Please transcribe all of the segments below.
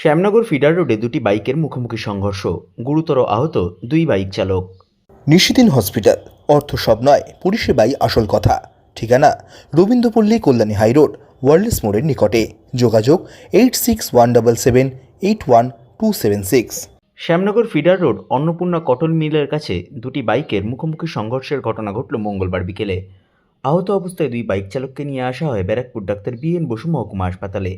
Shyamnagar feeder রোডে দুটি বাইকের মুখোমুখি সংঘর্ষ। গুরুতর আহত দুই বাইক চালক। নিশিদিন হসপিটাল। অর্থ সব নয় পরিষেবাই আসল কথা। ঠিকানা রবীন্দ্রপল্লী কল্যাণী হাইরোড ওয়ার্ল্ডস মোড়ের নিকটে। যোগাযোগ eight six one double seven eight one two seven six. Shyamnagar feeder road Annapurna cotton মিলের কাছে দুটি বাইকের মুখোমুখি সংঘর্ষের ঘটনা ঘটল মঙ্গলবার বিকেলে। আহত অবস্থায় দুই বাইক চালককে নিয়ে আসা হয় Barrackpore doctor B N Basu মহকুমা হাসপাতালে।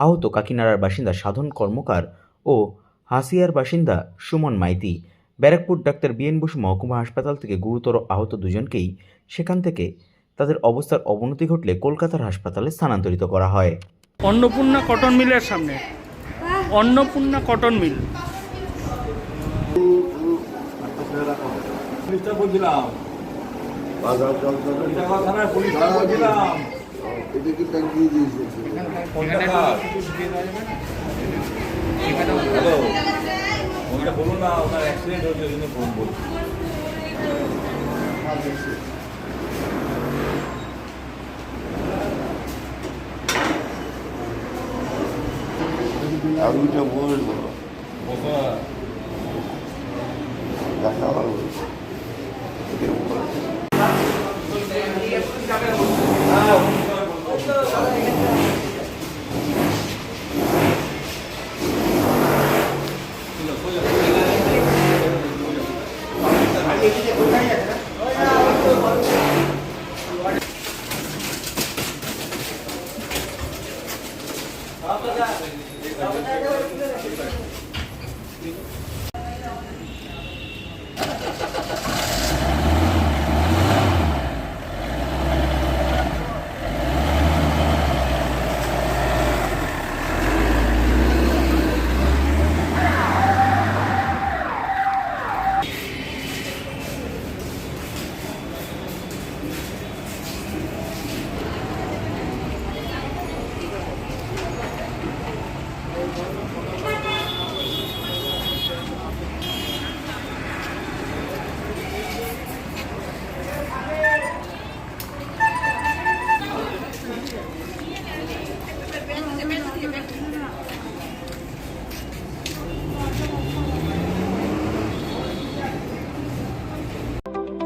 আহত কাকিনাড়ার বাসিন্দা সাধন কর্মকার ও হাসিয়ার বাসিন্দা সুমন মাইতি। ব্যারাকপুর ডাক্তার বিএন বসু মহকুমা হাসপাতাল থেকে গুরুতর আহত দুজনকেই সেখান থেকে তাদের অবস্থার অবনতি ঘটলে কলকাতার হাসপাতালে স্থানান্তরিত করা হয়। অন্নপূর্ণা কটন মিলের সামনে। Annapurna cotton mill. পুলিশটা এটা কি টাঙ্গিয়ে দিয়েছে। হ্যালো ওটা বলুন না ওনার অ্যাক্সিডেন্ট হয়েছে ওই জন্য ফোন বলছি। আগুনটা বলব বসো না। দেখা এটা বলব।